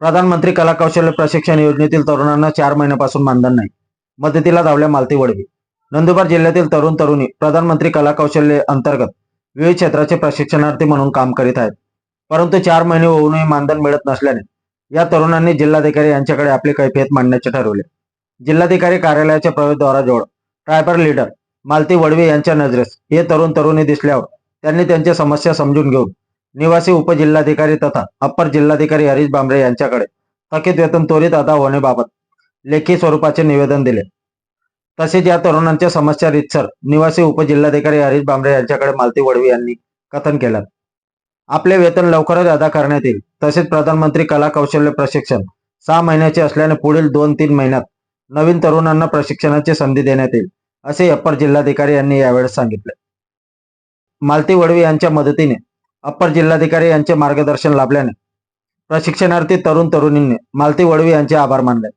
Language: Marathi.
प्रधानमंत्री कला कौशल्य प्रशिक्षण योजनेतील तरुणांना चार महिन्यापासून मानधन नाही. मदतीला धावल्या मालती वडवी नंदुरबार जिल्ह्यातील तरुण तरुणी प्रधानमंत्री कला कौशल्य अंतर्गत विविध क्षेत्राचे प्रशिक्षणार्थी म्हणून काम करीत आहेत. परंतु चार महिने होऊनही मानधन मिळत नसल्याने या तरुणांनी जिल्हाधिकारी यांच्याकडे आपली कैफियत मांडण्याचे ठरवले. जिल्हाधिकारी कार्यालयाच्या प्रवेशद्वाराजवळ ट्रायबर लीडर मालती वडवी यांच्या नजरेस हे तरुण तरुणी दिसल्यावर त्यांनी त्यांच्या समस्या समजून घेऊन निवासी उपजिल्हाधिकारी तथा अप्पर जिल्हाधिकारी हरीश बांबरे यांच्याकडे थकीत वेतन त्वरित अदा होण्याबाबत लेखी स्वरूपाचे निवेदन दिले. तसेच या तरुणांच्या समस्या रितसर निवासी उपजिल्हाधिकारी हरीश बांबरे यांच्याकडे मालती वडवी यांनी कथन केलं. आपले वेतन लवकरच अदा करण्यात येईल. तसेच प्रधानमंत्री कला कौशल्य प्रशिक्षण सहा महिन्याचे असल्याने पुढील दोन तीन महिन्यात नवीन तरुणांना प्रशिक्षणाची संधी देण्यात येईल असे अप्पर जिल्हाधिकारी यांनी यावेळेस सांगितले. मालती वडवी यांच्या मदतीने अप्पर जिल्हाधिकारी यांचे मार्गदर्शन लाभल्याने प्रशिक्षणार्थी तरुण तरुणींनी मालती वडवी यांचे आभार मानले.